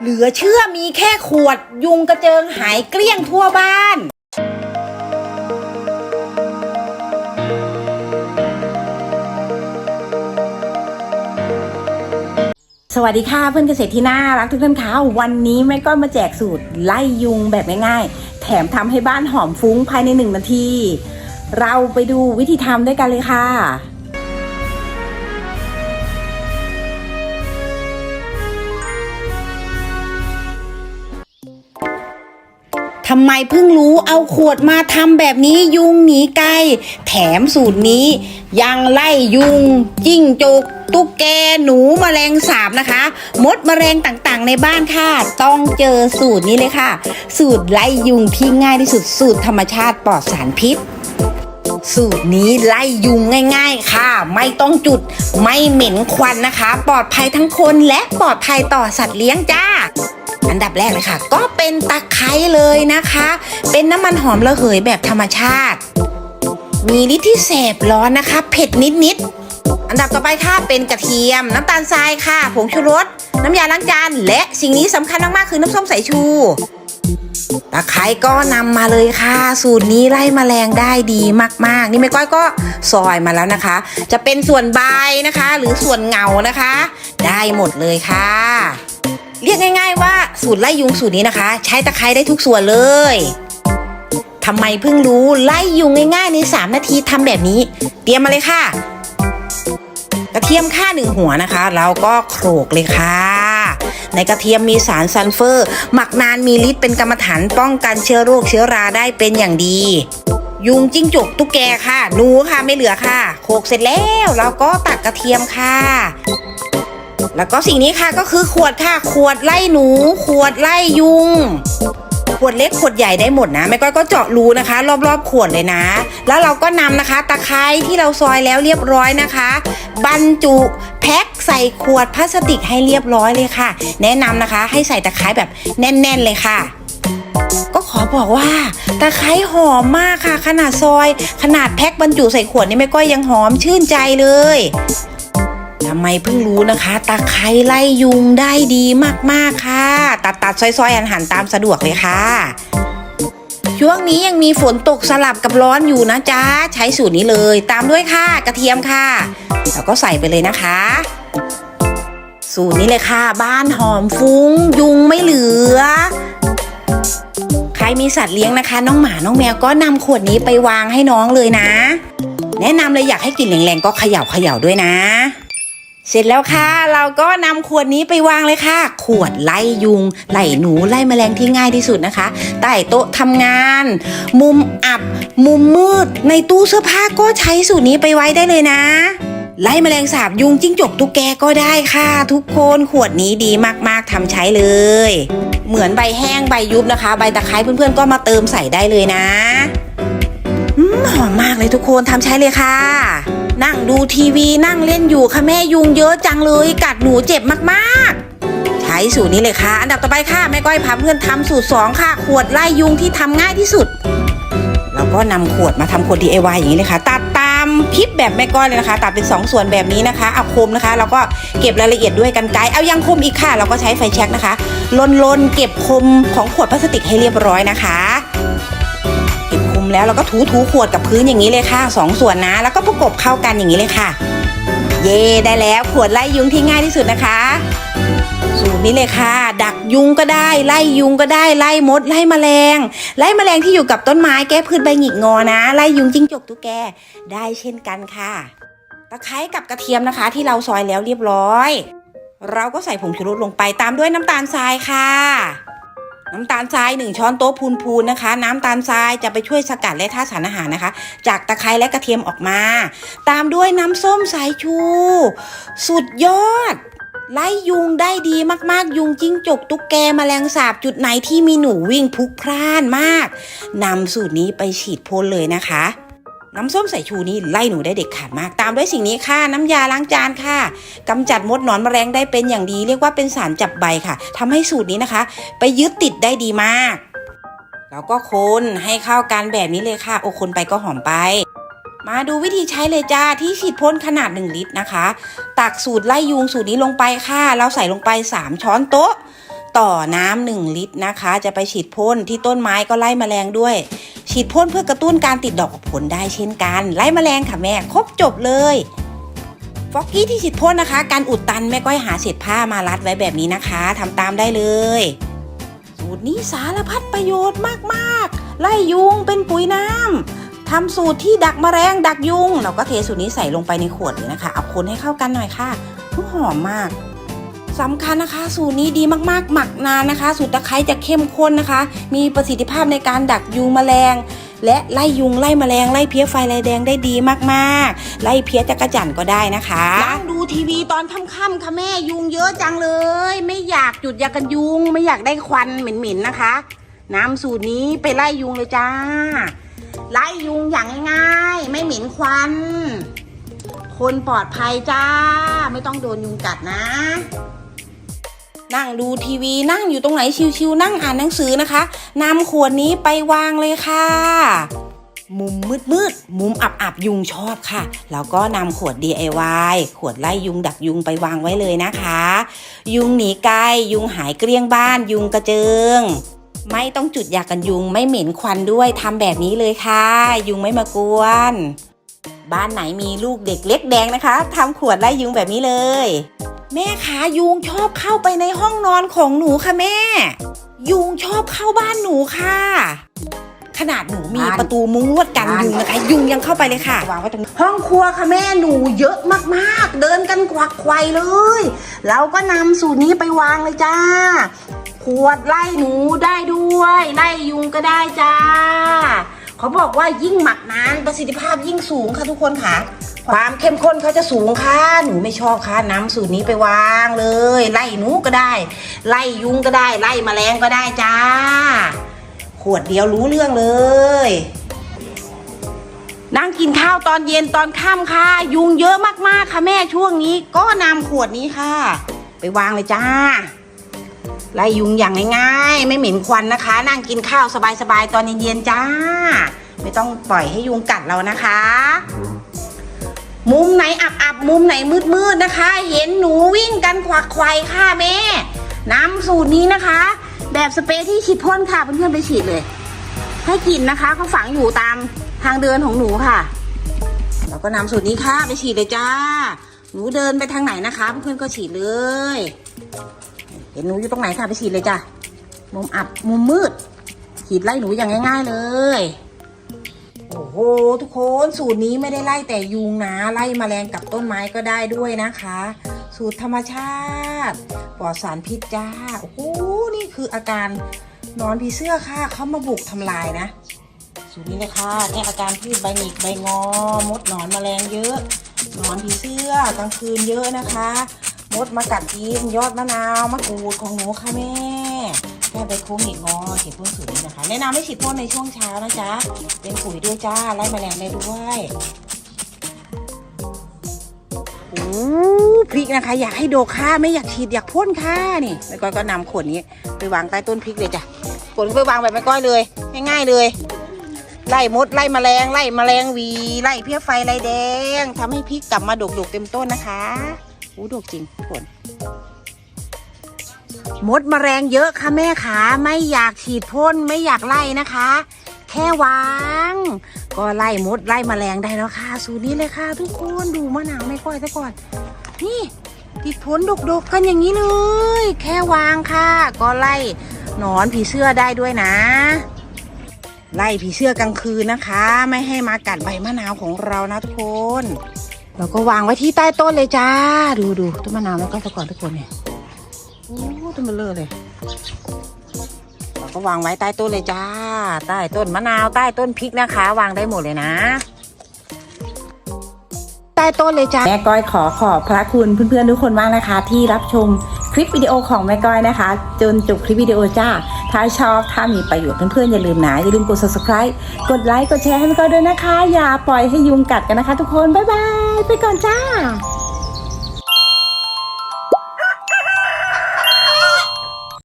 เหลือเชื่อมีแค่ขวด ยุงกระเจิงหายเกลี้ยงทั่วบ้านสวัสดีค่ะเพื่อนเกษตรที่น่ารักทุกท่านคะวันนี้แม่ก้อยมาแจกสูตรไล่ยุงแบบง่ายๆ แถมทำให้บ้านหอมฟุ้งภายในหนึ่งนาที เราไปดูวิธีทำด้วยกันเลยค่ะ ทำไมเพิ่งรู้เอาขวดมาทำแบบนี้ยุงหนีไกลแถมสูตรนี้ ยังไล่ยุงจิ้งจกตุ๊กแกหนูมแมลงสาบนะคะ มดมแมลงต่างๆ ในบ้านค่ะ ต้องเจอสูตรนี้เลยค่ะ สูตรไล่ยุงที่ง่ายที่สุดสูตรธรรมชาติปลอดสารพิษสูตรนี้ไล่ยุงง่าย ๆ ค่ะ ไม่ต้องจุด ไม่เหม็นควันนะคะ ปลอดภัยทั้งคนและปลอดภัยต่อสัตว์เลี้ยงจ้า อันดับแรกเลยค่ะ ก็เป็นตะไคร้เลยนะคะ เป็นน้ำมันหอมระเหยแบบธรรมชาติ มีฤทธิ์ที่แสบร้อนนะคะ เผ็ดนิดๆอันดับต่อไปค่ะเป็นกระเทียม น้ำตาลทรายค่ะ ผงชูรส น้ำยาล้างจาน และสิ่งนี้สำคัญมากๆคือน้ำส้มสายชูตะไคร้ก็นำมาเลยค่ะ สูตรนี้ไล่แมลงได้ดีมาก ๆ นี่แม่ก้อยก็ซอยมาแล้วนะคะ จะเป็นส่วนใบนะคะ หรือส่วนเงานะคะ ได้หมดเลยค่ะ เรียกง่าย ๆ ว่าสูตรไล่ยุงสูตรนี้นะคะ ใช้ตะไคร้ได้ทุกส่วนเลยทำไมเพิ่งรู้ไล่ยุงง่ายๆใน 3 นาทีทำแบบนี้ เตรียมมาเลยค่ะ กระเทียมค่าหนึ่งหัวนะคะแล้วก็โขลกเลยค่ะ ในกระเทียมมีสารซัลเฟอร์ หมักนานมีฤทธิ์เป็นกรรมฐานป้องกันเชื้อโรคเชื้อราได้เป็นอย่างดี ยุงจิ้งจกตุ๊กแกค่ะหนูค่ะไม่เหลือค่ะโขลกเสร็จแล้วเราก็ตักกระเทียมค่ะ แล้วก็สิ่งนี้ค่ะก็คือขวดค่ะ ขวดไล่หนู ขวดไล่ยุง ขวดเล็กขวดใหญ่ได้หมดนะแม่ก้อยก็เจาะรูนะคะ รอบๆขวดเลยนะ แล้วเราก็นำนะคะ ตะไคร้ที่เราซอยแล้วเรียบร้อยนะคะ บรรจุแพ็คใส่ขวดพลาสติกให้เรียบร้อยเลยค่ะ แนะนำนะคะ ให้ใส่ตะไคร้แบบแน่น ๆ เลยค่ะก็ขอบอกว่าตะไคร้หอมมากค่ะ ขนาดซอย ขนาดแพ็คบรรจุใส่ขวดนี่แม่ก้อยยังหอมชื่นใจเลย ทำไมเพิ่งรู้นะคะ ตะไคร้ไล่ยุงได้ดีมากๆค่ะ ตัดตัดๆซอยๆอันหันตามสะดวกเลยค่ะ ช่วงนี้ยังมีฝนตกสลับกับร้อนอยู่นะจ๊ะ ใช้สูตรนี้เลยตามด้วยค่ะ กระเทียมค่ะ แล้วก็ใส่ไปเลยนะคะ สูตรนี้เลยค่ะ บ้านหอมฟุ้ง ยุงไม่เหลือใครมีสัตว์เลี้ยงนะคะ น้องหมาน้องแมวก็นำขวดนี้ไปวางให้น้องเลยนะ แนะนำเลยอยากให้กลิ่นแรงๆก็เขย่าเขย่าด้วยนะ เสร็จแล้วค่ะ เราก็นำขวดนี้ไปวางเลยค่ะ ขวดไล่ยุง ไล่หนูไล่แมลงที่ง่ายที่สุดนะคะ ใต้โต๊ะทำงาน มุมอับ มุมมืด ในตู้เสื้อผ้าก็ใช้สูตรนี้ไปไว้ได้เลยนะ ไล่แมลงสาบยุงจิ้งจกตุ๊กแกก็ได้ค่ะ ทุกคนขวดนี้ดีมากๆทำใช้เลย เหมือนใบแห้งใบยุบนะคะ ใบตะไคร้เพื่อนๆก็มาเติมใส่ได้เลยนะหอมมากเลยทุกคนทำใช้เลยค่ะ นั่งดูทีวีนั่งเล่นอยู่ค่ะแม่ยุงเยอะจังเลยกัดหนูเจ็บมากๆ ใช้สูตรนี้เลยค่ะ อันดับต่อไปค่ะแม่ก้อยพาเพื่อนทำสูตร 2 ค่ะ ขวดไล่ยุงที่ทำง่ายที่สุด เราก็นำขวดมาทำขวด DIY อย่างนี้เลยค่ะตัดตามคลิปแบบแม่ก้อยเลยนะคะ ตัดเป็น 2 ส่วนแบบนี้นะคะเอาคมนะคะแล้วก็เก็บรายละเอียดด้วยกันไกเอายังคมอีกค่ะ เราก็ใช้ไฟแช็กนะคะลนๆเก็บคมของขวดพลาสติกให้เรียบร้อยนะคะ แล้วเราก็ถูถูขวดกับพื้นอย่างนี้เลยค่ะสองส่วนนะ แล้วก็ประกบเข้ากันอย่างนี้เลยค่ะ เย่ได้แล้วขวดไล่ยุงที่ง่ายที่สุดนะคะสูตรนี้เลยค่ะ ดักยุงก็ได้ ไล่ยุงก็ได้ ไล่มด ไล่แมลง ไล่แมลงที่อยู่กับต้นไม้แก้พืชใบหงิกงอนะ ไล่ยุงจิ้งจกตุ๊กแกได้เช่นกันค่ะ ตะไคร้กับกระเทียมนะคะ ที่เราซอยแล้วเรียบร้อย เราก็ใส่ผงชูรสลงไปตามด้วยน้ำตาลทรายค่ะ น้ำตาลทราย1ช้อนโต๊ะพูนๆนะคะ น้ำตาลทรายจะไปช่วยสกัดและธาตุสารอาหารนะคะ จากตะไคร้และกระเทียมออกมา ตามด้วยน้ำส้มสายชู สุดยอด ไล่ยุงได้ดีมากๆ ยุงจิ้งจกตุ๊กแกแมลงสาบจุดไหนที่มีหนูวิ่งพลุกพล่านมากนำสูตรนี้ไปฉีดพ่นเลยนะคะ น้ำส้มสายชูนี่ไล่หนูได้เด็ดขาดมาก ตามด้วยสิ่งนี้ค่ะ น้ำยาล้างจานค่ะกำจัดมดหนอนแมลงได้เป็นอย่างดี เรียกว่าเป็นสารจับใบค่ะทำให้สูตรนี้นะคะ ไปยึดติดได้ดีมาก แล้วก็คนให้เข้ากันแบบนี้เลยค่ะ โอ้คนไปก็หอมไป มาดูวิธีใช้เลยจ้าที่ฉีดพ่นขนาด 1 ลิตรนะคะ ตักสูตรไล่ยุงสูตรนี้ลงไปค่ะ เราใส่ลงไป 3 ช้อนโต๊ะ ต่อน้ำหนึ่งลิตรนะคะ จะไปฉีดพ่นที่ต้นไม้ก็ไล่แมลงด้วย ฉีดพ่นเพื่อกระตุ้นการติดดอกผลได้เช่นกัน ไล่แมลงค่ะแม่ครบจบเลยฟอกกี้ที่ฉีดพ่นนะคะ การอุดตันแม่ก้อยหาเศษผ้ามารัดไว้แบบนี้นะคะทำตามได้เลยสูตรนี้สารพัดประโยชน์มากๆ ไล่ยุงเป็นปุ๋ยน้ำทำสูตรที่ดักแมลงดักยุง เราก็เทสูตรนี้ใส่ลงไปในขวดเลยนะคะ เอาคนให้เข้ากันหน่อยค่ะหอมมาก สำคัญนะคะ สูตรนี้ดีมากๆ หมักนานนะคะ สูตรตะไคร้จะเข้มข้นนะคะ มีประสิทธิภาพในการดักยุงแมลง และไล่ยุงไล่แมลงไล่เพี้ยไฟลายแดงได้ดีมากๆ ไล่เพี้ยจักระจั่นก็ได้นะคะนั่งดูทีวีตอนค่ำๆค่ะแม่ยุงเยอะจังเลย ไม่อยากจุดยากันยุง ไม่อยากได้ควันเหม็นๆนะคะ น้ำสูตรนี้ไปไล่ยุงเลยจ้า ไล่ยุงอย่างง่ายๆ ไม่เหม็นควันคนปลอดภัยจ้า ไม่ต้องโดนยุงกัดนะ นั่งดูทีวีนั่งอยู่ตรงไหนชิวๆนั่งอ่านหนังสือนะคะนำขวดนี้ไปวางเลยค่ะ มุมมืดๆมุมอับๆยุงชอบค่ะ แล้วก็นำขวด DIY ขวดไล่ยุงดักยุงไปวางไว้เลยนะคะ ยุงหนีไกลยุงหายเกลี้ยงบ้านยุงกระเจิงไม่ต้องจุดยากันยุงไม่เหม็นควันด้วยทำแบบนี้เลยค่ะ ยุงไม่มากวน บ้านไหนมีลูกเด็กเล็กแดงนะคะทำขวดไล่ยุงแบบนี้เลย แม่ขายุงชอบเข้าไปในห้องนอนของหนูค่ะแม่ ยุงชอบเข้าบ้านหนูค่ะ ขนาดหนูมีบ้านประตูมุ้งลวดกันบ้านยุงนะคะ ยุงยังเข้าไปเลยค่ะวางไว้ตรงนี้ห้องครัวค่ะแม่หนูเยอะมากๆ เดินกันควักไขวเลย เราก็นำสูตรนี้ไปวางเลยจ้า ขวดไล่หนูได้ด้วยไล่ยุงก็ได้จ้าเขาบอกว่ายิ่งหมักนานประสิทธิภาพยิ่งสูงค่ะทุกคนค่ะ ความเข้มข้นเขาจะสูงค่ะหนูไม่ชอบค่ะน้ำสูตรนี้ไปวางเลย ไล่หนูก็ได้ ไล่ยุงก็ได้ ไล่แมลงก็ได้จ้า ขวดเดียวรู้เรื่องเลยนั่งกินข้าวตอนเย็นตอนค่ำค่ะ ยุงเยอะมากๆค่ะแม่ช่วงนี้ ก็นำขวดนี้ค่ะ ไปวางเลยจ้าไล่ยุงอย่างง่ายๆ ไม่เหม็นควันนะคะ นั่งกินข้าวสบายๆตอนเย็นๆจ้า ไม่ต้องปล่อยให้ยุงกัดเรานะคะ มุมไหนอับๆมุมไหนมืดๆนะคะ เห็นหนูวิ่งกันขวักไขวค่ะแม่น้ำสูตรนี้นะคะ แบบสเปรย์ที่ฉีดพ่นค่ะเพื่อนๆไปฉีดเลย ให้กลิ่นนะคะเขาฝังอยู่ตามทางเดินของหนูค่ะเราก็นำสูตรนี้ค่ะไปฉีดเลยจ้า หนูเดินไปทางไหนนะคะ เพื่อนๆก็ฉีดเลย เห็นหนูอยู่ตรงไหนค่ะไปฉีดเลยจ้ะมุมอับมุมมืดฉีดไล่หนูอย่างง่าย ๆเลย โอ้โหทุกคนสูตรนี้ไม่ได้ไล่แต่ยุงนะไล่แมลงกับต้นไม้ก็ได้ด้วยนะคะ สูตรธรรมชาติปลอดสารพิษจ้าโอ้โหนี่คืออาการนอนผีเสื้อค่ะเขามาบุกทำลายนะ สูตรนี้เลยค่ะแก้อาการพืชใบหงิกใบงอ มดหนอนแมลงเยอะหนอนผีเสื้อกลางคืนเยอะนะคะ มดมากัดกินยอดมะนาวมะกรูดของหนูค่ะแม่ แก้ใบโค้งหงิกงอฉีดพ่นสูตรนี้นะคะแนะนำให้ฉีดพ่นในช่วงเช้านะจ๊ะเป็นปุ๋ยด้วยจ้าไล่แมลงได้ด้วยโอ้พริกนะคะ อยากให้โดค่ะไม่อยากฉีดอยากพ่นค่ะนี่แม่ก้อยก็นำขวดนี้ไปวางใต้ต้นพริกเลยจ้ะขวดไปวางแบบแม่ก้อยเลยง่ายๆเลยไล่มดไล่แมลงไล่แมลงวีไล่เพี้ยไฟไล่แดงทำให้พริกกลับมาดกๆเต็มต้นนะคะอู้ดกจริงทุกคน มดแมลงเยอะค่ะแม่ขาไม่อยากฉีดพ่นไม่อยากไล่นะคะ แค่วาง ก็ไล่มดไล่แมลงได้แล้วค่ะ สูตรนี้เลยค่ะ ทุกคนดูมะนาวไม่ค่อยซะก่อน นี่ติดผลดกๆกันอย่างนี้เลย แค่วางค่ะ ก็ไล่หนอนผีเสื้อได้ด้วยนะ ไล่ผีเสื้อกลางคืนนะคะ ไม่ให้มากัดใบมะนาวของเรานะทุกคนเราก็วางไว้ที่ใต้ต้นเลยจ้า ดูดูต้นมะนาวแล้วก็ตะกอนทุกคนเนี่ย ต้นมันเลอะเลยเราก็วางไว้ใต้ต้นเลยจ้า ใต้ต้นมะนาวใต้ต้นพริกนะคะ วางได้หมดเลยนะ ใต้ต้นเลยจ้าแม่ก้อยขอขอบพระคุณเพื่อนๆทุกคนมากนะคะ ที่รับชมคลิปวิดีโอของแม่ก้อยนะคะ จนจบคลิปวิดีโอจ้า ถ้าชอบถ้ามีประโยชน์เพื่อนๆอย่าลืมนะอย่าลืมกด subscribe กดไลค์กดแชร์ให้แม่ก้อยด้วยนะคะ อย่าปล่อยให้ยุงกัดกันนะคะ ทุกคนบ๊ายบายไปก่อนจ้า